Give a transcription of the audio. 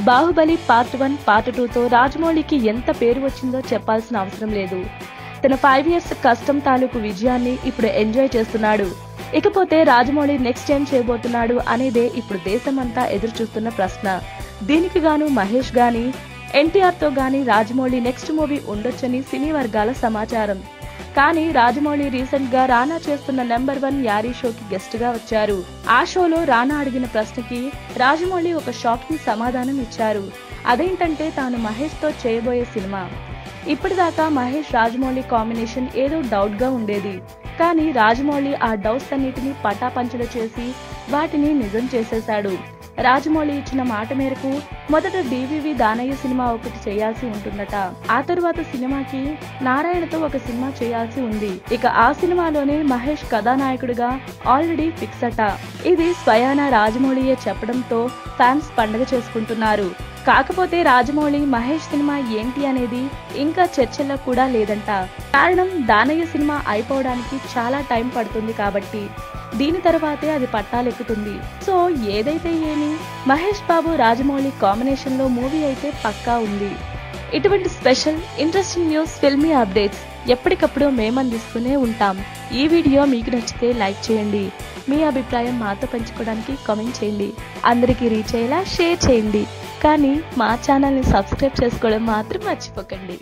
Baahubali part one part టూతో రాజమౌళికి ఎంత పేరు వచ్చిందో చెప్పాల్సిన అవసరం లేదు. తన ఫైవ్ ఇయర్స్ కష్టం తాలూకు విజయాన్ని ఇప్పుడు ఎంజాయ్ చేస్తున్నాడు. ఇకపోతే రాజమౌళి నెక్స్ట్ ఏం చేయబోతున్నాడు అనేదే ఇప్పుడు దేశమంతా ఎదురు చూస్తున్న ప్రశ్న. దీనికి గాను మహేష్ గాని ఎన్టీఆర్తో గాని రాజమౌళి నెక్స్ట్ మూవీ ఉండొచ్చని సినీ వర్గాల సమాచారం. కానీ రాజమౌళి రీసెంట్గా రానా చేస్తున్న నెంబర్ వన్ యారీ షోకి గెస్ట్గా వచ్చారు. ఆ షోలో రానా అడిగిన ప్రశ్నకి రాజమౌళి ఒక షాకింగ్ సమాధానం ఇచ్చారు. అదేంటంటే తాను మహేష్తో చేయబోయే సినిమా. ఇప్పటిదాకా మహేష్ రాజమౌళి కాంబినేషన్ ఏదో డౌట్గా ఉండేది. కానీ రాజమౌళి ఆ డౌట్స్ అన్నిటినీ పటాపంచలు చేసి వాటిని నిజం చేసేశాడు. రాజమౌళి ఇచ్చిన మాట మేరకు మొదట డివివి దానయ్య సినిమా ఒకటి చేయాల్సి ఉంటుందట. ఆ తరువాత సినిమాకి నారాయణతో ఒక సినిమా చేయాల్సి ఉంది. ఇక ఆ సినిమాలోనే మహేష్ కథానాయకుడిగా ఆల్రెడీ ఫిక్స్ అట. ఇది స్వయాన రాజమౌళియే చెప్పడంతో ఫ్యాన్స్ పండగ చేసుకుంటున్నారు. కాకపోతే రాజమౌళి మహేష్ సినిమా ఏంటి అనేది ఇంకా చర్చల్లో కూడా లేదంట. కారణం దానయ్య సినిమా అయిపోవడానికి చాలా టైం పడుతుంది కాబట్టి. దీని తర్వాతే అది పట్టాలెక్కుతుంది. సో ఏదైతే ఏమి మహేష్ బాబు రాజమౌళి కాంబినేషన్లో మూవీ అయితే పక్కా ఉంది. ఇటువంటి special interesting news filmy updates ఎప్పటికప్పుడు మేము అందిస్తూనే ఉంటాం. ఈ వీడియో మీకు నచ్చితే లైక్ చేయండి. మీ అభిప్రాయం మాతో పంచుకోవడానికి కామెంట్ చేయండి. అందరికీ రీచ్ అయ్యేలా షేర్ చేయండి. కానీ మా ఛానల్ని సబ్స్క్రైబ్ చేసుకోవడం మాత్రం మర్చిపోకండి.